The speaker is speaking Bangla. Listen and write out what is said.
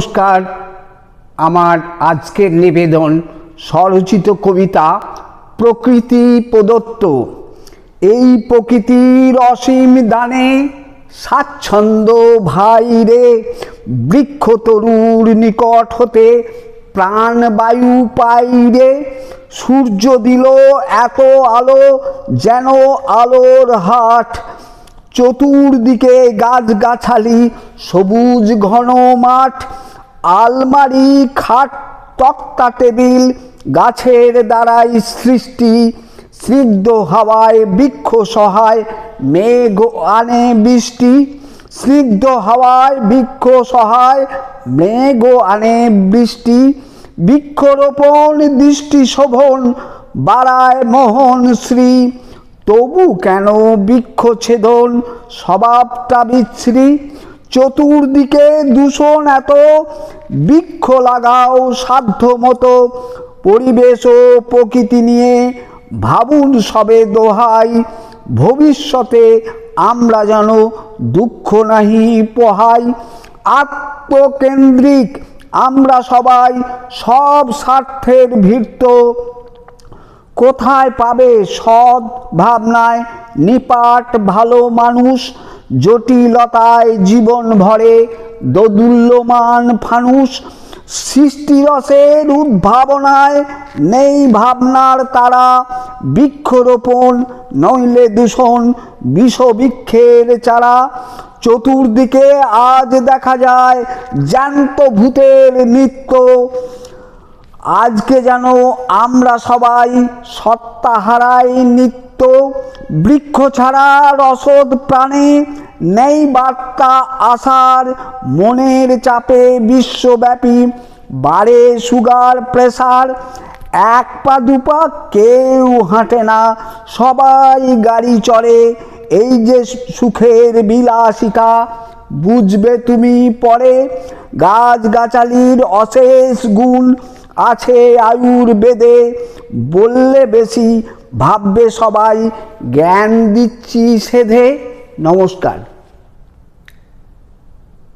নমস্কার। আমার আজকের নিবেদন স্বরচিত কবিতা প্রকৃতি প্রদত্ত। এই প্রকৃতির অসীম দানে স্বাচ্ছন্দ্য ভাই রে, বৃক্ষ তরুর নিকট হতে প্রাণবায়ু পাই রে। সূর্য দিল এত আলো যেন আলোর হাট। চতুর্দিকে গাছগাছালি, সবুজ ঘন মাঠ। আলমারি, খাট, তক্তা টেবিল, গাছের দ্বারাই সৃষ্টি, স্নিগ্ধ হাওয়ায় বৃক্ষ সহায়, মেঘ আনে বৃষ্টি, স্নিগ্ধ হাওয়ায় বৃক্ষ সহায়, মেঘ আনে বৃষ্টি, বৃক্ষরোপণ, দৃষ্টি শোভন, বাড়ায় মোহন শ্রী। তবু কেন বৃক্ষ ছেদন? স্বভাবটা বিচ্ছিরি চতুর্দিকে দূষণ এত, বৃক্ষ লাগাও সাধ্য মতো পরিবেশ ও প্রকৃতি নিয়ে ভাবুন সবে দোহাই, ভবিষ্যতে আমরা যেন দুঃখ নাহি পোহাই। আত্মকেন্দ্রিক, আমরা সবাই সব স্বার্থের ভীর্ত কোথায় পাবে সৎ ভাবনায় নিপাট ভালো মানুষ? জটিলতায় জীবন ভরে দোদুল্যমান ফানুষ সৃষ্টিরসের উদ্ভাবনায় নেই ভাবনার তারা, বৃক্ষরোপণ নইলে দূষণ, বিষবৃক্ষের চারা। চতুর্দিকে আজ দেখা যায় জ্যান্ত ভূতের নৃত্য। আজকে যেন আমরা সবাই সত্তা হারাই নিত্য বৃক্ষ ছাড়া রসদ প্রাণে নেই বার্তা আসার মনের চাপে বিশ্বব্যাপী বাড়ে সুগার, প্রেসার। এক পা দুপা কেউ হাঁটে না, সবাই গাড়ি চড়ে। এই যে সুখের বিলাসিতা, বুঝবে তুমি পরে। গাছগাছালির অশেষ গুণ আছে আয়ুর্বেদে। বললে বেশি ভাববে সবাই জ্ঞান দিচ্ছি সেধে নমস্কার।